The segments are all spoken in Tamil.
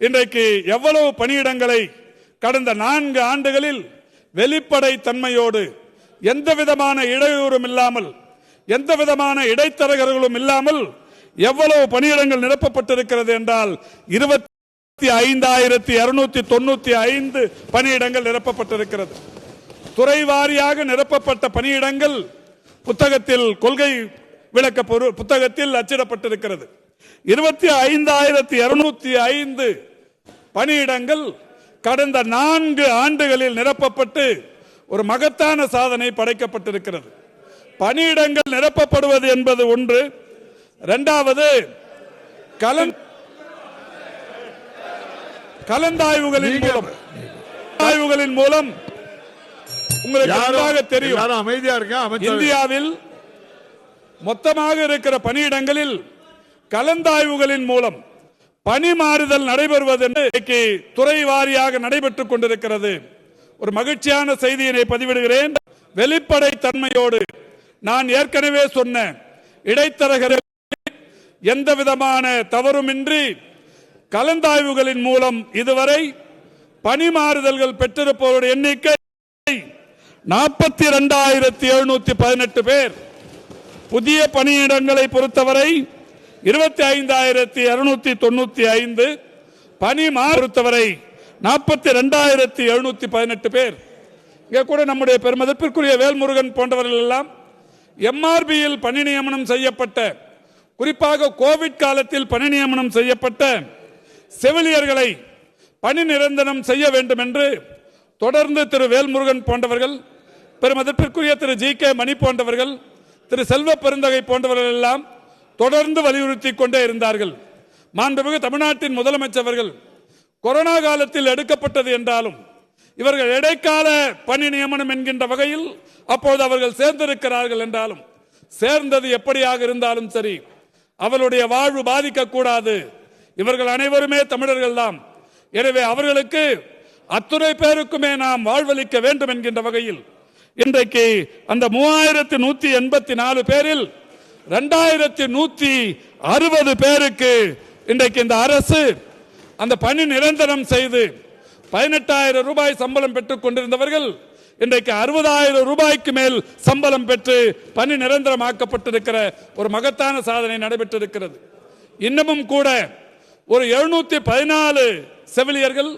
இன்றைக்கு எவ்வளவு பணியிடங்களை கடந்த நான்கு ஆண்டுகளில் வெளிப்படை தன்மையோடு எந்த விதமான இடையூறும் இல்லாமல் எந்த விதமான இடைத்தரகர்களும் இல்லாமல் எவ்வளவு பணியிடங்கள் நிரப்பப்பட்டிருக்கிறது என்றால் இருபத்தி ஐந்தாயிரத்தி இருநூத்தி தொண்ணூத்தி ஐந்து பணியிடங்கள் நிரப்பப்பட்டிருக்கிறது. துறை வாரியாக நிரப்பப்பட்ட பணியிடங்கள் புத்தகத்தில் கொள்கை விளக்க புத்தகத்தில் அச்சிடப்பட்டிருக்கிறது. இருபத்தி ஐந்தாயிரத்தி இருநூத்தி ஐந்து பணியிடங்கள் கடந்த நான்கு ஆண்டுகளில் நிரப்பப்பட்டு ஒரு மகத்தான சாதனை படைக்கப்பட்டிருக்கிறது. பணியிடங்கள் நிரப்பப்படுவது என்பது ஒன்று. இரண்டாவது கலன் கலந்தாய்வுகளின் மூலம். ஆய்வுகளின் மூலம் உங்களுக்கு தெரியும். அமைதியா இருக்க இந்தியாவில் மொத்தமாக இருக்கிற பணியிடங்களில் கலந்தாய்வுகளின் மூலம் பணி மாறுதல் நடைபெறுவது இன்றைக்கு துறை வாரியாக நடைபெற்றுக் கொண்டிருக்கிறது. ஒரு மகிழ்ச்சியான செய்தியினை பதிவிடுகிறேன். வெளிப்படை தன்மையோடு நான் ஏற்கனவே சொன்ன இடைத்தரகர்கள் எந்த விதமான தவறுமின்றி கலந்தாய்வுகளின் மூலம் இதுவரை பணி மாறுதல்கள் பெற்றிருப்பவருடைய எண்ணிக்கை நாற்பத்தி இரண்டாயிரத்தி எழுநூத்தி பதினெட்டு பேர். புதிய பணியிடங்களை பொறுத்தவரை இருபத்தி ஐந்தாயிரத்தி இருநூத்தி தொண்ணூத்தி ஐந்து பணி மா- பொறுத்தவரை நாற்பத்தி ரெண்டாயிரத்தி எழுநூத்தி பதினெட்டு பேர். இங்கே கூட நம்முடைய பெருமதிப்பிற்குரிய வேல்முருகன் போன்றவர்கள் எல்லாம் எம்ஆர்பியில் பணி நியமனம் செய்யப்பட்ட குறிப்பாக கோவிட் காலத்தில் பணி நியமனம் செய்யப்பட்ட செவிலியர்களை பணி நிரந்தரம் செய்ய வேண்டும் என்று தொடர்ந்து திரு வேல்முருகன் போன்றவர்கள் பெருமதிப்பிற்குரிய திரு ஜி கே மணி போன்றவர்கள் திரு செல்வ பெருந்தகை போன்றவர்கள் எல்லாம் தொடர்ந்து வலியுறுத்தி கொண்டே இருந்தார்கள். மாண்புமிகு தமிழ்நாட்டின் முதலமைச்சர்கள் கொரோனா காலத்தில் எடுக்கப்பட்டது என்றாலும் இவர்கள் இடைக்கால பணி நியமனம் என்கின்ற வகையில் அப்போது அவர்கள் சேர்ந்திருக்கிறார்கள் என்றாலும் சேர்ந்தது எப்படியாக இருந்தாலும் சரி அவருடைய வாழ்வு பாதிக்கக்கூடாது. இவர்கள் அனைவருமே தமிழர்கள் தான் எனவே அவர்களுக்கு அத்துணை பேருக்குமே நாம் வாழ்வளிக்க வேண்டும் என்கின்ற வகையில் இன்றைக்கு அந்த மூவாயிரத்தி நூத்தி எண்பத்தி நாலு பேரில் ரெண்டாயிரத்தி நூத்தி அறுபது பேருக்கு இன்றைக்கு இந்த அரசு அந்த பணி நிரந்தரம் செய்து பதினெட்டாயிரம் ரூபாய் சம்பளம் பெற்றுக் கொண்டிருந்தவர்கள் இன்றைக்கு அறுபதாயிரம் ரூபாய்க்கு மேல் சம்பளம் பெற்று பணி நிரந்தரமாக்கப்பட்டிருக்கிற ஒரு மகத்தான சாதனை நடைபெற்றிருக்கிறது. இன்னமும் கூட ஒரு எழுநூத்தி பதினாலு செவிலியர்கள்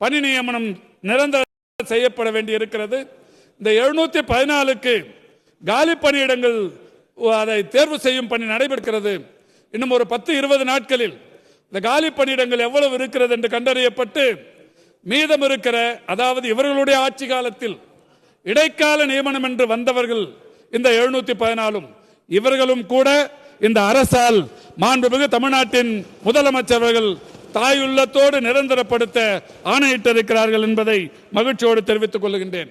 பணி நியமனம் நிரந்தரம் செய்யப்பட வேண்டி இருக்கிறது இந்த எழுநூத்தி பதினாலுக்கு காலி பணியிடங்கள் அதை தேர்வு செய்யும் பணி நடைபெறுகிறது. இன்னும் ஒரு பத்து இருபது நாட்களில் இந்த காலி பணியிடங்கள் எவ்வளவு இருக்கிறது என்று கண்டறியப்பட்டு மீதம் இருக்கிற அதாவது இவர்களுடைய ஆட்சி காலத்தில் இடைக்கால நியமனம் என்று வந்தவர்கள் இந்த எழுநூத்தி பதினாலும் இவர்களும் கூட இந்த அரசால் மாண்புமிகு தமிழ்நாட்டின் முதலமைச்சர்கள் தாயுள்ளத்தோடு நிரந்தரப்படுத்த ஆணையிட்டிருக்கிறார்கள் என்பதை மகிழ்ச்சியோடு தெரிவித்துக் கொள்கின்றேன்.